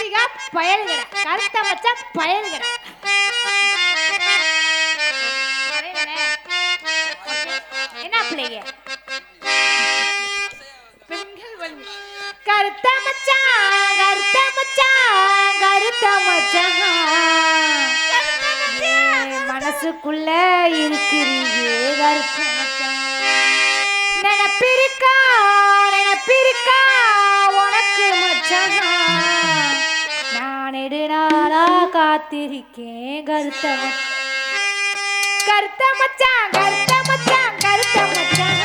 பிரித்திகா பயல்கிற கருத்த மச்சா பயல்கிற என்ன பிள்ளைங்க? பெண்கள் கருத்த மச்சான் கருத்த மச்சா கருத்த மச்சா. மனசுக்குள்ள இருக்கிறீங்க கருத்த மச்சான் நினப்பிருக்கா நினப்பிருக்கா உனக்கு மச்சான். நான் நெடுநாளா காத்திருக்கேன் கருத்த மச்சான் கருத்த மச்சான் கருத்த மச்சான்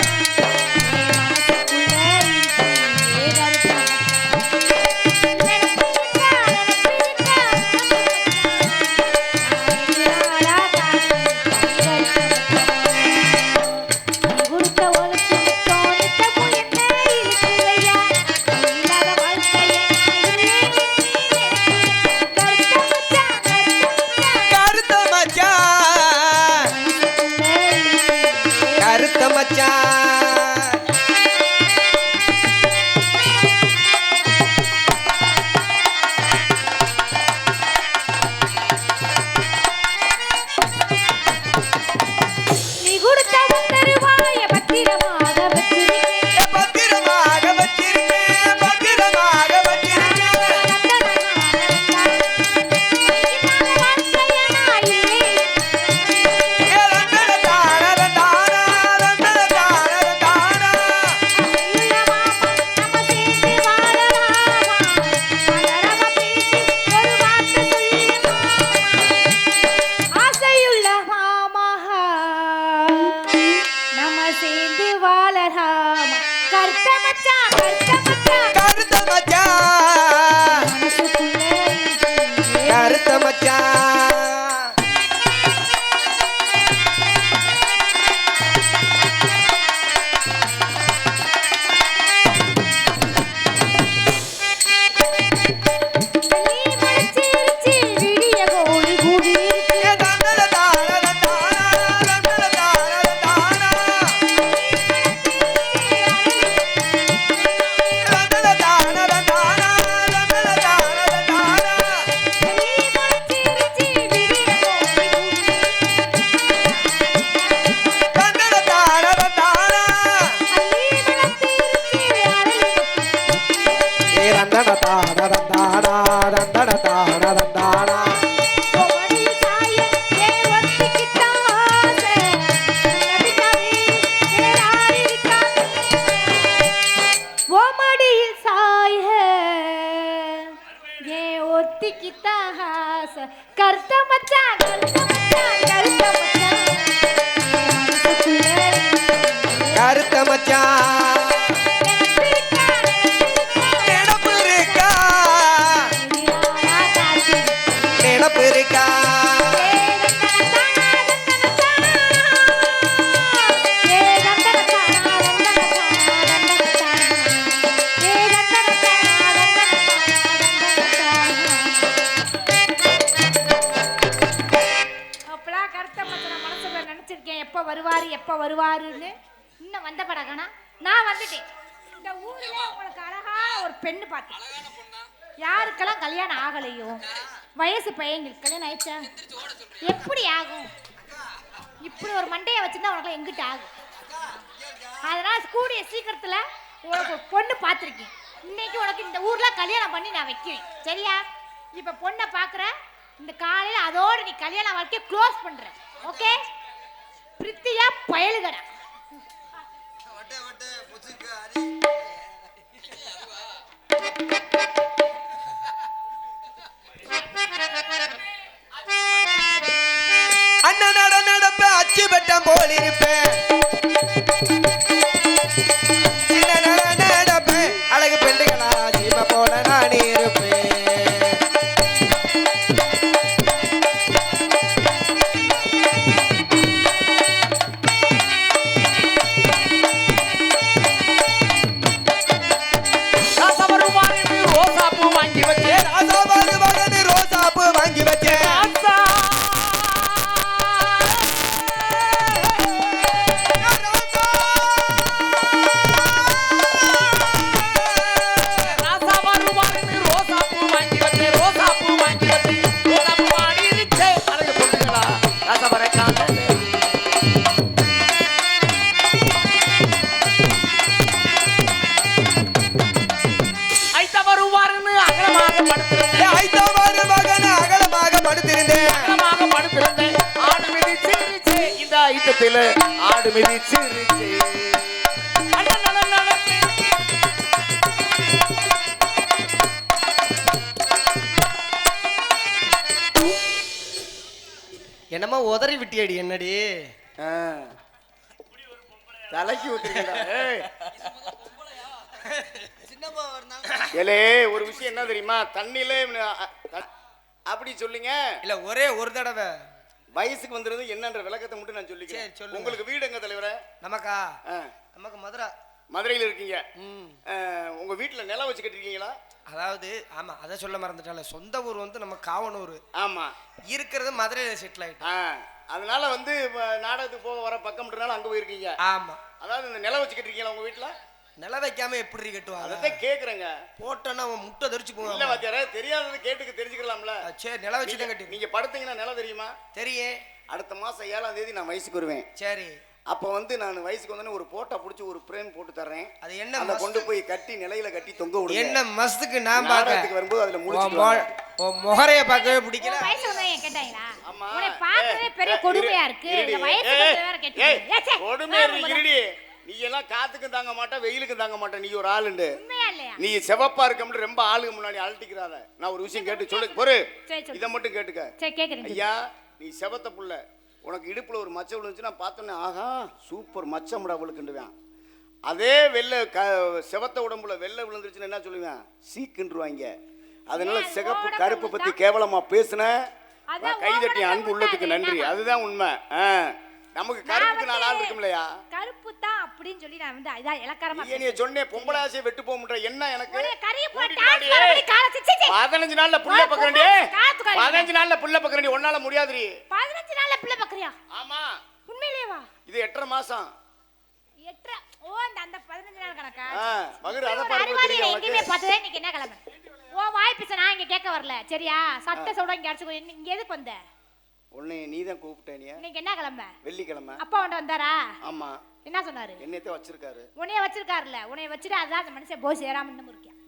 வருவாரு எப்ப வருவாருன்னு இன்னும் வந்த படகனா நான் வந்துட்டேன். இந்த ஊர்ல உங்களுக்கு அழகா ஒரு பெண்ணு பார்த்தேன். யாருக்கெல்லாம் கல்யாணம் ஆகலையோ வயசு பையங்களுக்கு கல்யாணம் ஆயிடுச்சா எப்படி ஆகும்? இப்படி ஒரு மண்டையை வச்சிருந்தா உனக்கு எங்கிட்ட ஆகும். அதனால கூடிய சீக்கிரத்துல உனக்கு ஒரு பொண்ணு பார்த்துருக்கேன். இன்னைக்கு உனக்கு இந்த ஊர்ல கல்யாணம் பண்ணி நான் வைக்கிறேன். சரியா? இப்ப பொண்ணை பார்க்குற இந்த காலையில அதோட நீ கல்யாண வாழ்க்கைய க்ளோஸ் பண்ற. ஓகே பிரித்தியா பயலுகடா. அண்ணன் தலைக்கு ஏலே ஒரு விஷயம் என்ன தெரியுமா? தண்ணியில அப்படி சொல்லுங்க. இல்ல ஒரே ஒரு தடவை. வயசுக்கு வந்துருது என்னன்ற விளக்கத்தை மட்டும் நான் சொல்லிக்கிறேன். உங்களுக்கு வீடு எங்க தலைவரே? நமக்கா? நமக்கு மதுரை. மதுரையில இருக்கீங்க. உங்க வீட்டுல நிலம் வச்சு கட்டிருக்கீங்களா? அதாவது ஆமா அதை சொல்ல மறந்துட்டால சொந்த ஊர் வந்து நம்ம காவனூர். ஆமா. இருக்கிறது மதுரையில செட்டில் ஆயிட்டோம் ஆ, அதனால வந்து நாடகத்துக்கு போக வர பக்கம்ன்றனால அங்க போயிருக்கீங்க. ஆமா. அதாவது இந்த நிலம் வச்சு கட்டிருக்கீங்களா உங்க வீட்டுல? நில வைக்காம எப்படி கட்டுவாங்க? அதைத்தான் கேக்குறேங்க. போட்டோன்னா அவன் முட்டை தெரிச்சு இல்ல போவான் வாத்தியாரே தெரியாதது கேட்டுக்கு தெரிஞ்சுக்கலாம்ல. சரி நில வச்சு கட்டி நீங்க படுத்தீங்கன்னா நிலம் தெரியுமா? தெரியே அடுத்த மாசம் ஏழாம் தேதி நான் வயசுக்கு வருவேன். சரி. அப்ப வந்து நான் வயசுக்கு வந்தோடனே ஒரு போட்டோ புடிச்சு ஒரு பிரேம் போட்டு தர்றேன். அது என்ன அதை கொண்டு போய் கட்டி நிலையில கட்டி தொங்க விடுங்க. என்ன மஸ்துக்கு நான் நாடகத்துக்கு பார்க்க வரும்போது அதுல உன் முடிச்சுட்டு மொ- வாங்க. உன் முகரைய பார்க்கவே பிடிக்கல. வயசு வந்தவங்க கேட்டாங்களா ஆமா. உன்னை பார்க்கவே ஏய், பெரிய கொடுமையா இரு- இருக்கு. இந்த வயசு வேற கேட்டு ஏய், ஏ, சே, கொடுமையா வா, இருக்கு, முதல்ல. இருடி. நீ எல்லாம் காத்துக்கும் தாங்க மாட்டா வெயிலுக்கும் தாங்க மாட்டா நீ ஒரு ஆளுண்டு உண்மையா இல்லையா? நீ செவப்பா இருக்கம்னு ரொம்ப ஆளுங்க முன்னாடி அழட்டிக்கிறாத நான் ஒரு விஷயம் கேட்டு சொல்லு பொறு. இதை மட்டும் கேட்டுக்க. ஐயா நீ செவத்த புள்ள. உனக்கு இடுப்புல ஒரு மச்சம் விழுந்துச்சு நான் பார்த்தோன்னே ஆஹா சூப்பர் மச்சம்டா அவளுக்குண்டுவேன் அதே வெள்ளை க செவத்த உடம்புல வெள்ளை விழுந்துருச்சுன்னு என்ன சொல்லுவேன் சீக்குன்றுவாங்க அதனால சிகப்பு கருப்பு பத்தி தான். கேவலமா பேசுன அதான் நான் கைதட்டி அன்பு தான், நன்றி? அதுதான் உண்மை ஆ. நமக்கு கருப்புக்கு நாலு ஆள் இருக்கும்லையா கருப்பு தான் அப்படின்னு சொல்லி நான் வந்து இதான் இலக்காரமா நீ சொன்னேன் பொம்பளை ஆசையை வெட்டு போக என்ன எனக்கு? சிச்சி. பதினஞ்சு நாள்ல புள்ள பக்கறண்டி. பதினஞ்சு நாள்ல புள்ள பக்கறண்டி ஒன்னால முடியாதுடி. பதினஞ்சு நாள்ல பிள்ளை பாக்குறியா? ஆமா. உண்மையிலேயே வா இது எட்டரை மாசம். எட்டரை. ஓ இந்த அந்த பதினஞ்சு நாள் கணக்கா? மகுரு, அதை பாருங்க, எங்கேயுமே. பார்த்ததே இன்னைக்கு என்ன கிழமை? ஓ வாய் பிச நான் இங்க கேட்க வரல. சரியா? சட்டை சொல்ற இங்க அடிச்சுக்கோ. இங்க எதுக்கு வந்த? உன்னை நீ தான் கூப்பிட்ட நீ. இன்னைக்கு என்ன கிழமை? வெள்ளிக்கிழமை. அப்பா உன்ட வந்தாரா? ஆமா. என்ன சொன்னாரு? என்னத்தையும் வச்சிருக்காரு. உன்னைய வச்சிருக்காருல்ல. உன்னைய வச்சுட்டு அதான் அந்த மனுஷன் போய் சேராம இன்னும் இருக்கான்.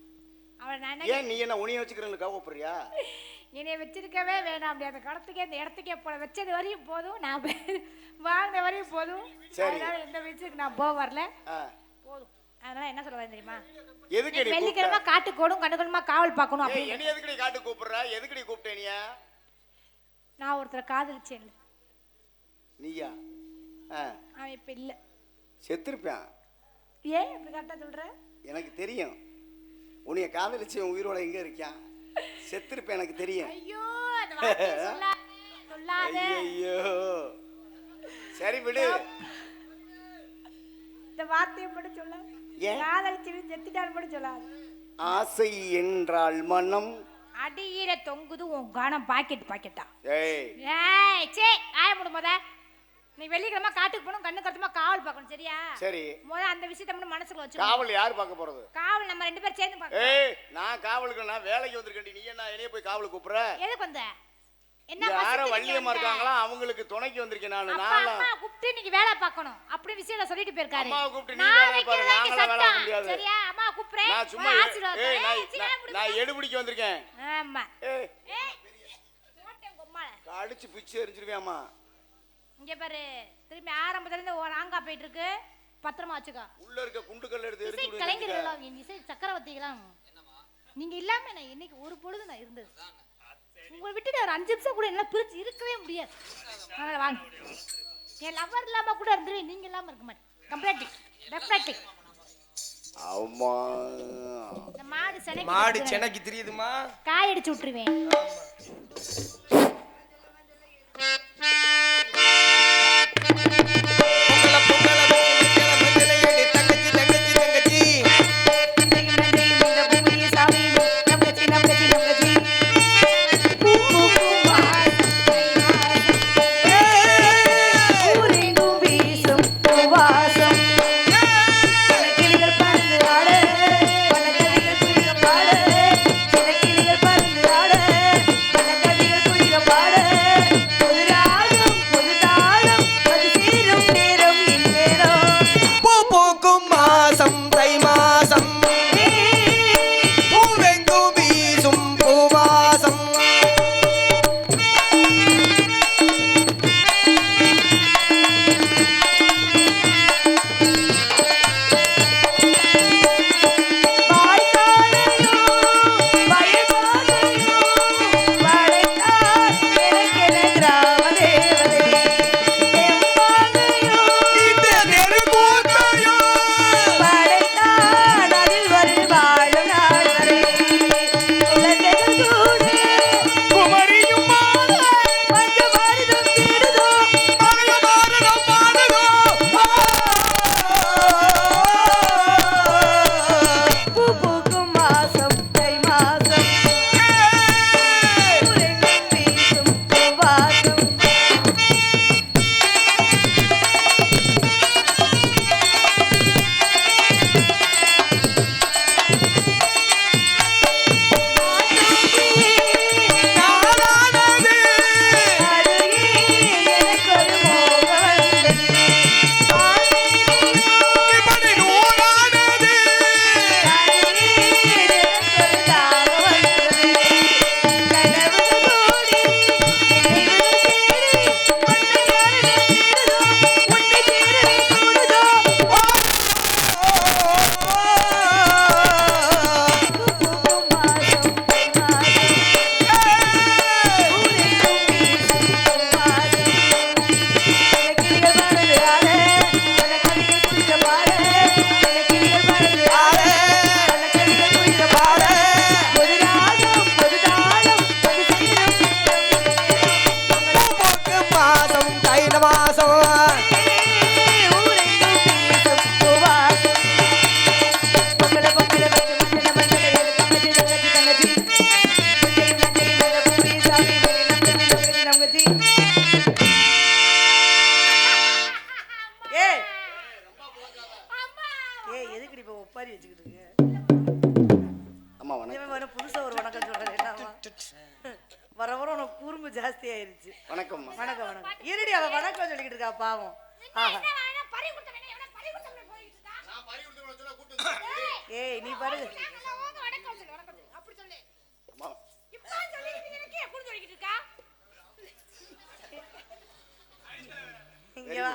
அவன் நான் ஏன் நீ என்ன உனிய வச்சுக்கிறேன்னு கோவப்படுறியா? என்னைய வச்சிருக்கவே வேணாம் அப்படி. அந்த கடத்துக்கே இந்த இடத்துக்கே போல. வச்சது வரையும் போதும். நான் வாங்கின வரையும் போதும். சரி. அதனால எந்த வயசுக்கு நான் போக வரல. போதும். அதனால என்ன சொல்ல தெரியுமா? எதுக்கு வெள்ளிக்கிழமை காட்டுக்கு ஓடும் கண்டுக்கணுமா காவல் பார்க்கணும் ஏய், அப்படின்னு. என்னை எதுக்கு நீ காட்டு கூப்பிடுற? எதுக்கு நீ கூப்பிட்ட நீ? நான் ஒருத்தரை காதலிச்சேன்ல. நீயா? அவன் இப்ப இல்ல. செத்துருப்பேன். ஏன் இப்படி கரெக்டா சொல்ற? எனக்கு தெரியும். உன்னைய காதலிச்சு உன் உயிரோட எங்க இருக்கான் செத்துருப்பேன் எனக்கு தெரியும். ஐயோ சொல்லாத ஐயோ சரி விடு. இந்த வார்த்தையை மட்டும் சொல்லாத. ஏன்? காதலிச்சு செத்துட்டான்னு மட்டும் சொல்லாத. ஆசை என்றால் மனம் அடியில தொங்குது உன் கணம் பாக்கெட் பாக்கெட்டா. ஏய். ஏய் சே ஆய முடு முத. நீ வெள்ளிக்கிழமை காட்டுக்கு போகணும் கண்ணு கருத்துமா காவல் பார்க்கணும் சரியா? சரி. முத அந்த விஷயத்த மட்டும் மனசுல வச்சு காவல் யார் பார்க்க போறது? காவல் நம்ம ரெண்டு பேரும் சேர்ந்து பார்க்கணும் ஏய் நான் காவலுக்கு நான் வேலைக்கு வந்திருக்கேன் நீ என்ன என்னைய போய் காவலுக்கு கூப்பிடுற? எதுக்கு வந்த? யாரோ வள்ளியம்மா? இருக்காங்களா? அவங்களுக்கு துணைக்கு வந்திருக்கேன் நான். அம்மா கூப்பிட்டு நீங்க வேலை பார்க்கணும். அப்படி விஷயம் சொல்லிட்டு போயிருக்காரு. அம்மாவை கூப்பிட்டு நீ நான் வேலை பாரு, வைக்கிறதா இங்க நாங்களாம் வேலை சட்டம். பார்க்க முடியாது. சரியா? அம்மா கூப்பிடுறேன். நான் சும்மா போய் எடு- ஆசீர்வாதம் ஏய் ஏய், நான் சீக்கிரம் நான்- முடிங்க. நான் எடுபிடிக்க வந்திருக்கேன். ஆமா. ஏய் ஏய் போட்டேன் கொம்மால. அடிச்சு பிச்சு எரிஞ்சிருவேம்மா இங்க பாரு. திரும்பி ஆரம்பத்துல இருந்து ஒரு ஆங்கா போயிட்டு இருக்கு பத்திரமா வச்சுக்கோ. உள்ள இருக்க குண்டுக்கல் எடுத்து எரிஞ்சு கலைஞர்கள் இசை சக்கரவர்த்திகளாம். நீங்க இல்லாம நான் இன்னைக்கு ஒரு பொழுது நான் இருந்தது. உங்களை விட்டுட்டு ஒரு அஞ்சு நிமிஷம் கூட என்னால பிரிச்சு இருக்கவே முடியாது. அதனால வாங்க. என் லவர் இல்லாம கூட இருந்துருவேன் நீங்க இல்லாம இருக்க மாட்டேன் கம்ப்ளீட்டிங் டெஃபினட்டிங் இந்த மாடு சென்னை மாடு சென்னைக்கு தெரியுதுமா? காய் அடிச்சு விட்டுருவேன்.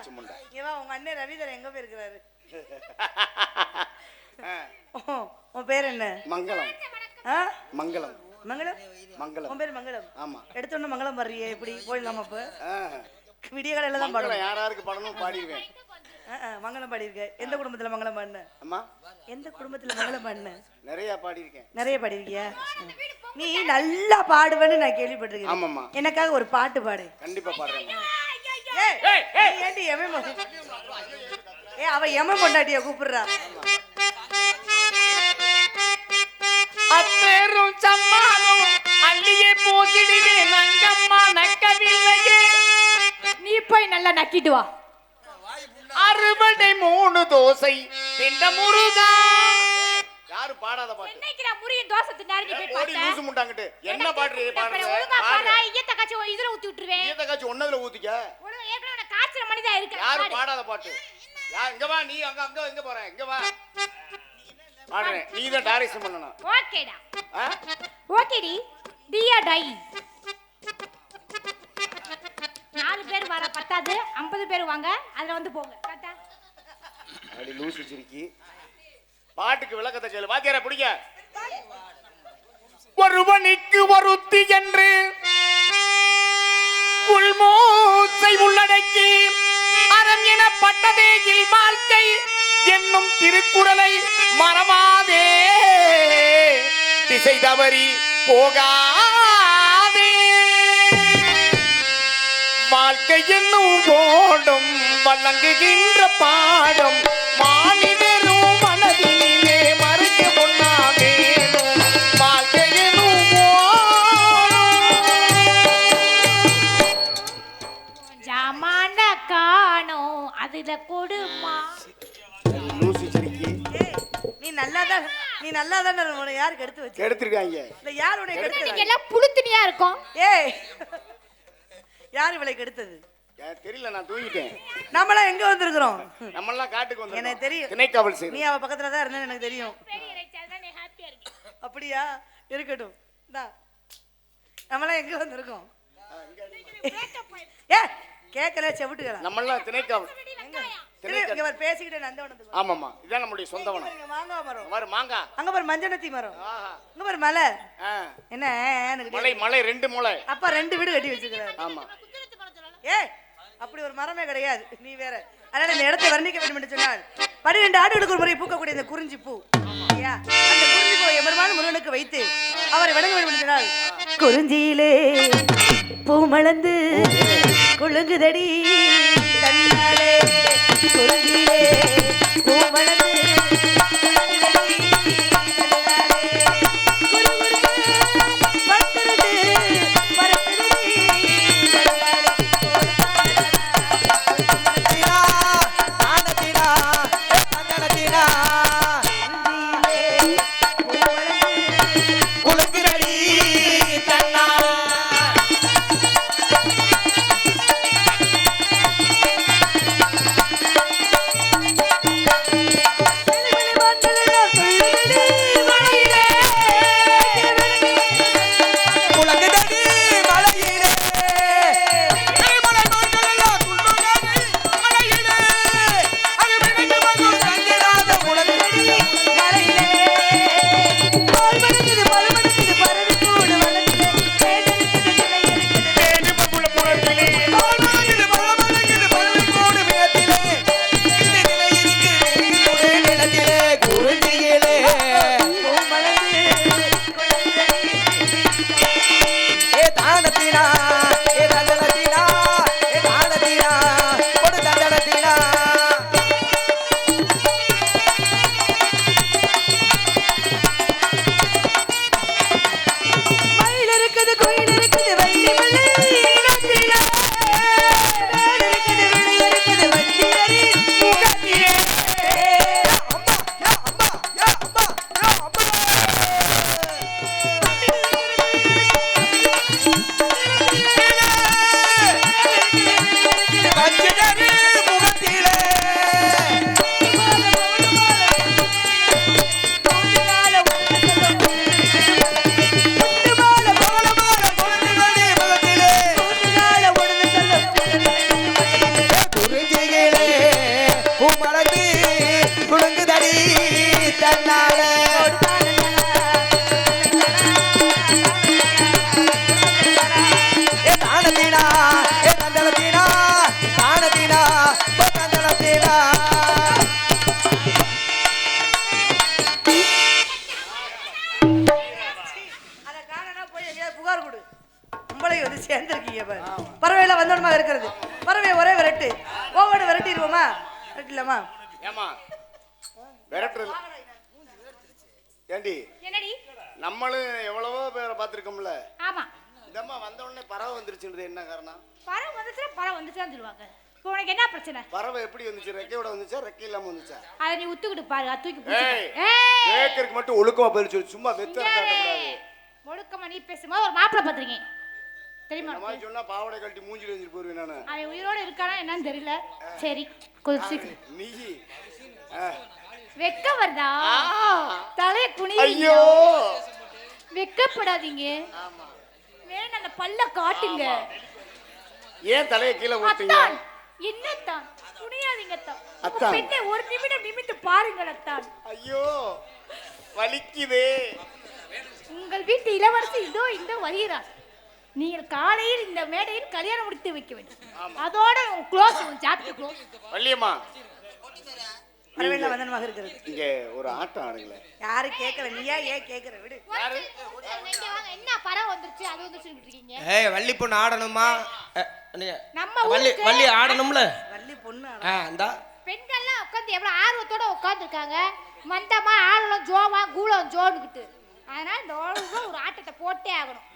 முண்டை. இங்க வா உங்க அண்ணன் ரவிதர் எங்க போயிருக்கிறாரு? உன் பேர் என்ன? மங்களம். மங்களம். மங்களம்? மங்களம். உன் பேர் மங்களம். ஆமா. எடுத்த உடனே மங்களம் வர்றியே எப்படி? போயிடலாமா அப்ப ஆ, விடிய காலையில தான் மங்களம் பாடணும். யார் யாருக்கு பாடணும் பாடிடுவேன். மங்களம் பாடியிருக்க. எந்த குடும்பத்துல மங்களம் பாடின? அம்மா? எந்த குடும்பத்துல மங்களம் பாடின? நிறைய பாடியிருக்கேன். நிறைய பாடியிருக்கியா? நீ நல்லா பாடுவேன்னு நான் கேள்விப்பட்டிருக்கேன் ஆமாம்மா. எனக்காக ஒரு பாட்டு பாடு. கண்டிப்பா பாடுறேன் எமன் மொ- ஏய் அவ எமன் பொண்டாட்டிய கூப்பிடுறா? அப்பெரும் சம்மானம் அள்ளியே போகிடுவே நங்கம்மா நக்கவில்லையே. நீ போய் நல்லா நக்கிட்டு வா. அறுபடை மூணு தோசை. திண்ட முருகா. யாரு பாடாத பாட்டு? என்னைக்கு நான் தோசை தின்னாரு நீ போய் பார்த்தேன் லூசு முண்டாங்கிட்டு. என்ன பாடுறது ஒழுங்கா பாடு. ஈயத்த காய்ச்சி ஒரு இதுல ஊத்தி விட்டுருவேன். ஈயத்தை காய்ச்சி ஒன்னதுல ஊத்திக்க? ஒழுங்கா ஏற்கனவே நான் மனிதா இருக்கேன் யாரு பாடு. பாடாத பாட்டு? யார் இங்க வா நீ அங்க அங்க எங்க போற இங்க வா. பாடுறேன். நீ தான் டைரக்ஷன் பண்ணணும். ஓகேடா? ஓகேடி. டியா டை நாலு பேர் வர பத்தாது ஐம்பது பேர் வாங்க அதுல வந்து போங்க. அடி லூசு சிரிக்கி பாட்டுக்கு விளக்கத்தை கேளு. வாத்தியார பிடிக்க ஒருவனுக்கு ஒருத்தி என்று உள்மூசை உள்ளடக்கி அறம் எனப்பட்டதே இல் வாழ்க்கை என்னும் திருக்குறளை மறவாதே. திசை தவறி போகாதே. வாழ்க்கை என்னும் ஓடும் வழங்குகின்ற பாடம் நீ நல்லா தான் உன்னை யாருக்கு எடுத்து வச்சு? கெடுத்திருக்காங்க இல்ல யார் உன்னை நீங்க கெடுத்தது? எல்லாம் புழுத்துனியா இருக்கும்? ஏய் யார் இவளை கெடுத்தது? தெரியல நான் தூங்கிட்டேன். நம்மளாம் எங்க வந்திருக்கிறோம்? நம்மெல்லாம் காட்டுக்கு வந்து எனக்கு தெரியும். திணைக்காவல் நீ செய்யும் அவ பக்கத்துல தான் இருந்தேன்னு எனக்கு தெரியும். நீ அப்படியா? இருக்கட்டும். இந்தா. நம்மளாம் எங்க வந்திருக்கோம்? ஏ கேட்கல செவிட்டுக்கலாம் நம்மெல்லாம் திணைக்காவல். பேசிக்கிட்டே நந்தவனத்துக்கு வா. ஆமாம்மா இதான் நம்முடைய சொந்தவனம் இங்க மாங்காய் மரம். பாரு மாங்கா அங்க பாரு மஞ்சனத்தி மரம். ஆஹா. அங்க பாரு மலை. ஆ. என்ன? எனக்கு மலை மலை ரெண்டு மலை. அப்பா ரெண்டு வீடு கட்டி வச்சிருக்கிறாரு. ஆமா. ஏ அப்படி ஒரு மரமே கிடையாது. நீ வேற. அதனால இந்த இடத்தை வர்ணிக்க வேண்டும் என்று சொன்னால் பன்னிரெண்டு ஆண்டுகளுக்கு ஒரு முறை பூக்கக்கூடிய இந்த குறிஞ்சி பூ. அந்த குறிஞ்சி பூவை எம்பெருமான முருகனுக்கு வைத்து அவரை வணங்க வேண்டும் என்று சொன்னால் குறிஞ்சியிலே பூ மலர்ந்து குலுங்குதடி. தன்னாலே குறிஞ்சியிலே பூ மலர்ந்து உங்களை வந்து சேர்ந்துருக்கீங்க பாரு. பறவையில வந்தோடமா இருக்கிறது. பறவை ஒரே விரட்டு. ஓவோடு விரட்டிடுவோமா? விரட்டிடலாமா ஏமா விரட்டுறது ஏண்டி? என்னடி? நம்மளும் எவ்வளவோ பேரை பார்த்துருக்கோம்ல. ஆமா. இதம்மா வந்த உடனே பறவை வந்துருச்சுன்றது என்ன காரணம்? பறம் வந்துச்சுன்னா பறம் வந்துச்சுன்னு சொல்லுவாங்க. இப்போ உனக்கு என்ன பிரச்சனை? பறவை எப்படி வந்துச்சு? ரெக்கையோட வந்துச்சா? ரெக்கை இல்லாம வந்துச்சா? அதை நீ உத்துக்கிட்டு பாரு. அது தூக்கி கேட்கறதுக்கு மட்டும் ஒழுக்கமா பதில் சொல்லு. சும்மா வெத்த ஒழுக்கமா நீ பேசும்போது ஒரு மாப்பிள்ளை பார்த்துருக்கேன். தெரியுமா? மாதிரி சொன்னா பாவாடை கழட்டி மூஞ்சில வச்சுட்டு போயிருவேன் நானு. அவன் உயிரோட இருக்கானா என்னன்னு தெரியல. சரி கொஞ்சம். நீ. வெக்க வருதா? தலைய குனி ஐயோ. வெக்கப்படாதீங்க. வேணும் அந்த பல்ல காட்டுங்க. ஏன் தலையை கீழே என்னத்தான்? குனியாதீங்க அத்தான். பெண்ணை ஒரு நிமிடம் நிமித்து பாருங்கள் அத்தான். ஐயோ. வலிக்குதே. உங்கள் வீட்டு இளவரசி இதோ இந்த வருகிறார் நீங்கள் காலையில் இந்த மேடையில் கல்யாணம் முடித்து வைக்க வேண்டும். அதோட க்ளோஸ் க்ளோஸ் வள்ளியம்மா பறவையில வந்தனமாக இருக்கிறது. இங்க ஒரு ஆட்டம் ஆடுங்களே. யாரு கேட்கல நீயா ஏன் கேட்கற? விடு. என்ன பறவை வந்துருச்சு அது வந்துருச்சு இருக்கீங்க ஏய் வள்ளி பொண்ணு ஆடணுமா? நம்ம வள்ளி ஊருக்கு- வள்ளி ஆடணும்ல? வள்ளி பொண்ணு ஆ இந்தா. பெண்கள்லாம் உட்காந்து எவ்வளவு ஆர்வத்தோட உட்காந்துருக்காங்க மந்தமா ஆளலாம் ஜோவா கூலம் ஜோனுக்கிட்டு அதனால இந்த ஒரு ஆட்டத்தை போட்டே ஆகணும்.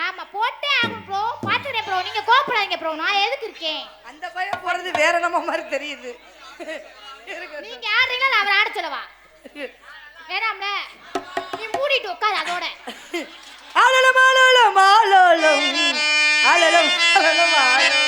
ஆமா போட்டே ஆகணும் ப்ரோ பாத்துறேன் ப்ரோ நீங்க கோபப்படாதீங்க ப்ரோ நான் எதுக்கு இருக்கேன்? அந்த பையன் போறது வேற நம்ம மாதிரி தெரியுது. நீங்க ஆடுறீங்களா அவர் ஆட சொல்லவா? வேணாம்ல. நீ மூடிட்டு உட்காரு அதோட. ஆலலம் ஆலலம் ஆலலம். ஆலலம் ஆலலம் ஆலலம்.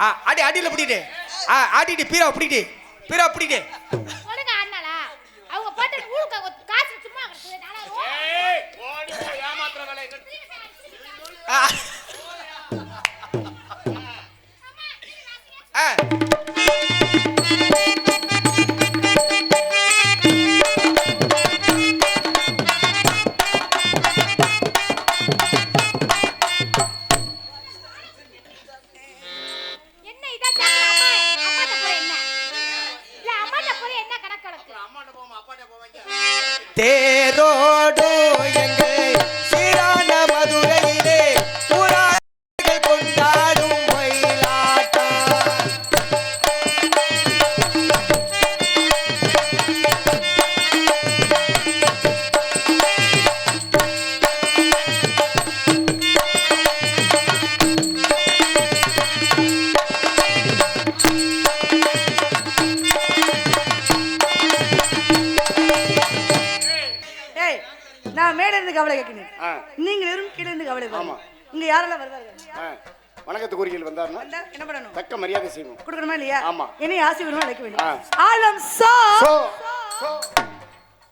ஆ அடி அடியில பிடிட்டு ஆ ஆடிட்டு பீரா பிடிட்டு பீரா பிடிட்டு ஒழுங்கா ஆடினாளா? அவங்க பாட்டு ஊருக்கு காசு சும்மா கிடக்குது ஏமாத்துற வேலை செய்வோம் கொடுக்கணுமா இல்லையா ஆமா. என்னைய ஆசை வேணுமா அழைக்க ஆலம் சா சோ, சோ.